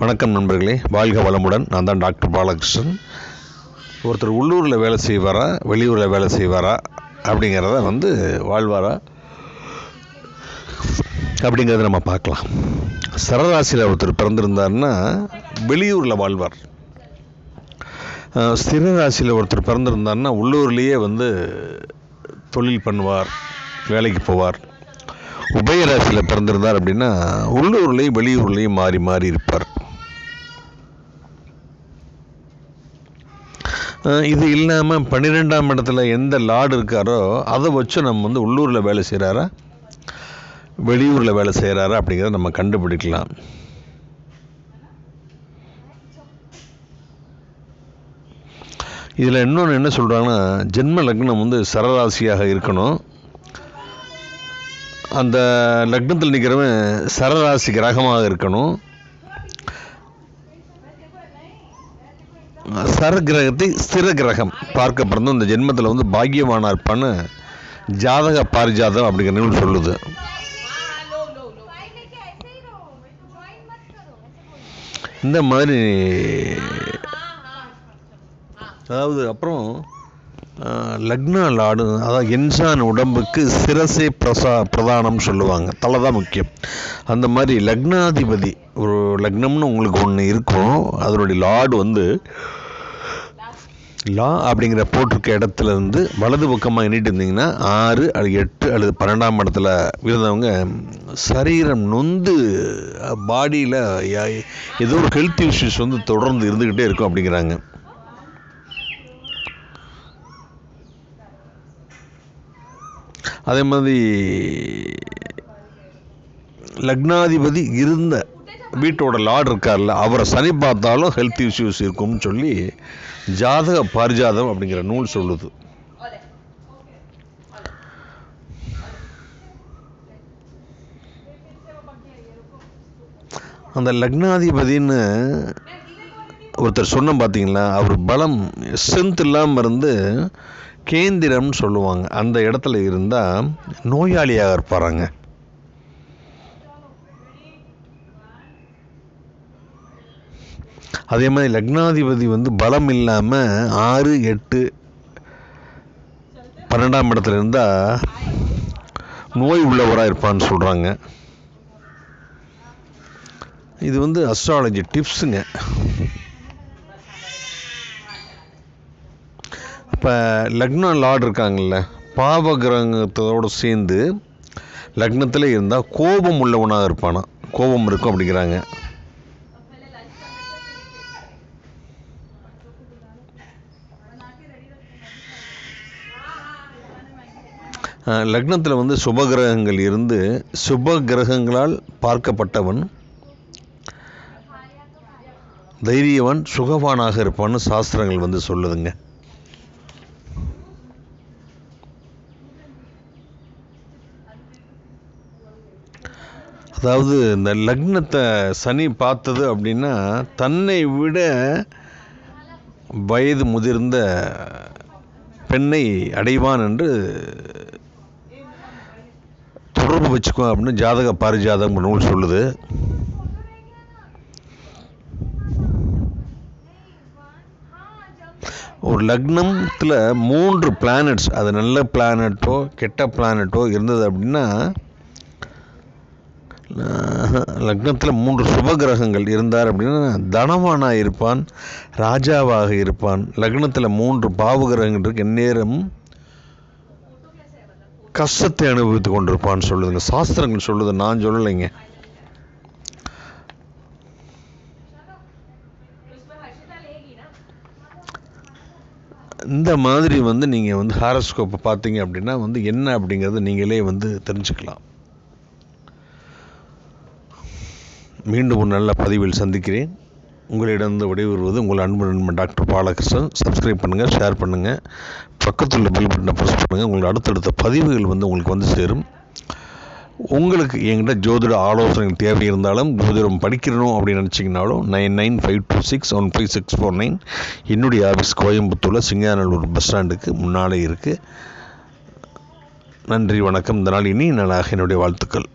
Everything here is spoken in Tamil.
வணக்கம் நண்பர்களே. வாழ்க வளமுடன். நான் தான் டாக்டர் பாலகிருஷ்ணன். ஒருத்தர் உள்ளூரில் வேலை செய்வாரா வெளியூரில் வேலை செய்வாரா அப்படிங்கிறத வந்து வாழ்வாரா அப்படிங்கிறத நம்ம பார்க்கலாம். சரராசியில் ஒருத்தர் பிறந்திருந்தார்னா வெளியூரில் வாழ்வார். அஹ் ஸ்திர ராசியில் ஒருத்தர் பிறந்திருந்தார்னா உள்ளூர்லேயே வந்து தொழில் பண்ணுவார் வேலைக்கு போவார். உபயராசியில் பிறந்திருந்தார் அப்படின்னா உள்ளூர்லேயும் வெளியூர்லேயும் மாறி மாறி இருப்பார். இது இல்லாமல் பன்னிரெண்டாம் இடத்துல எந்த லார்டு இருக்காரோ அதை வச்சு நம்ம வந்து உள்ளூரில் வேலை செய்கிறாரா வெளியூரில் வேலை செய்கிறாரா அப்படிங்கிறத நம்ம கண்டுபிடிக்கலாம். இதில் இன்னொன்று என்ன சொல்கிறாங்கன்னா ஜென்ம லக்னம் வந்து சரராசியாக இருக்கணும். அந்த லக்னத்தில் நிற்கிறவன் சரராசி கிரகமாக இருக்கணும். சர கிரகத்தை ஸ்திர கிரகம் பார்க்க பிறந்து இந்த ஜென்மத்தில் வந்து பாக்கியவானா இருப்பான்னு ஜாதக பாரிஜாதம் அப்படிங்கிற நூல் சொல்லுது. இந்த மாதிரி அதாவது அப்புறம் லக்னா லாடு அதாவது இன்சான் உடம்புக்கு சிரசே பிரசா பிரதானம் சொல்லுவாங்க. தலை தான் முக்கியம். அந்த மாதிரி லக்னாதிபதி ஒரு லக்னம்னு உங்களுக்கு ஒன்று இருக்கும். அதனுடைய லார்டு வந்து லா அப்படிங்கிற போட்டிருக்க இடத்துல இருந்து வலது பக்கமாக எண்ணிட்டு இருந்தீங்கன்னா ஆறு அல்லது எட்டு அல்லது பன்னெண்டாம் இடத்துல இருந்தவங்க சரீரம் நொந்து பாடியில் ஏதோ ஒரு ஹெல்த் இஷ்யூஸ் வந்து தொடர்ந்து இருந்துக்கிட்டே இருக்கும் அப்படிங்கிறாங்க. அதே மாதிரி லக்னாதிபதி இருந்த வீட்டோட லார்டு இருக்கார்ல அவரை சனி பார்த்தாலும் ஹெல்த் இஷ்யூஸ் இருக்கும்னு சொல்லி ஜாதக பாரிஜாதம் அப்படிங்கிற நூல் சொல்லுது. அந்த லக்னாதிபதின்னு ஒருத்தர் சொன்ன பார்த்தீங்களா அவர் பலம் ஸ்ட்ரென்த் இல்லாமல் இருந்து கேந்திரம்னு சொல்லுவாங்க. அந்த இடத்துல இருந்தால் நோயாளியாக இருப்பாராங்க. அதே மாதிரி லக்னாதிபதி வந்து பலம் இல்லாமல் ஆறு எட்டு பன்னெண்டாம் இடத்துல இருந்தால் நோய் உள்ளவராக இருப்பான்னு சொல்கிறாங்க இது வந்து அஸ்ட்ராலஜி டிப்ஸுங்க இப்போ லக்ன லார்டு இருக்காங்கல்ல பாவ கிரகத்தோடு சேர்ந்து லக்னத்தில் இருந்தால் கோபம் உள்ளவனாக இருப்பானா? கோபம் இருக்கும் அப்படிங்கிறாங்க. லக்னத்தில் வந்து சுப கிரகங்கள் இருந்து சுப கிரகங்களால் பார்க்கப்பட்டவன் தைரியவன் சுகவானாக இருப்பான்னு சாஸ்திரங்கள் வந்து சொல்லுதுங்க. அதாவது இந்த லக்னத்தை சனி பார்த்தது அப்படின்னா தன்னை விட வயது முதிர்ந்த பெண்ணை அடைவான் என்று தொடர்பு வச்சுக்கோ அப்படின்னு ஜாதக பாரிஜாதகம் நூல் சொல்லுது. ஒரு லக்னத்தில் மூன்று பிளானட்ஸ் அது நல்ல பிளானட்டோ கெட்ட பிளானட்டோ இருந்தது அப்படின்னா லக்னத்தில் மூன்று சுப கிரகங்கள் இருந்தார் அப்படின்னா தனவானாக இருப்பான் ராஜாவாக இருப்பான். லக்னத்தில் மூன்று பாவ கிரகங்கள் இருக்கு. எந்நேரம் கஷ்டத்தை அனுபவித்து கொண்டிருப்பான்னு சொல்லுதுங்க சாஸ்திரங்கள் சொல்லுது. நான் சொல்லலைங்க. இந்த மாதிரி வந்து நீங்கள் வந்து ஹாரஸ்கோப்பை பார்த்தீங்க அப்படின்னா வந்து என்ன அப்படிங்கிறத நீங்களே வந்து தெரிஞ்சுக்கலாம். மீண்டும் ஒரு நல்ல பதிவில் சந்திக்கிறேன். உங்களிடம் விடைபெறுவது உங்கள் அன்பு நண்பன் டாக்டர் பாலகிருஷ்ணன். சப்ஸ்கிரைப் பண்ணுங்கள் ஷேர் பண்ணுங்கள் பக்கத்தில் உள்ள பில் பட்டனை ப்ரெஸ் பண்ணுங்கள் உங்களுக்கு அடுத்தடுத்த பதிவுகள் வந்து உங்களுக்கு வந்து சேரும். உங்களுக்கு என்கிட்ட ஜோதிட ஆலோசனைகள் தேவை இருந்தாலும் ஜோதிடம் படிக்கிறணும் அப்படின்னு நினச்சிங்கனாலும் nine nine five two six one five six four nine என்னுடைய ஆஃபீஸ் கோயம்புத்தூரில் சிங்காநல்லூர் பஸ் ஸ்டாண்டுக்கு முன்னாலே இருக்குது நன்றி வணக்கம். இந்த நாள் இனி நாளாக. என்னுடைய வாழ்த்துக்கள்.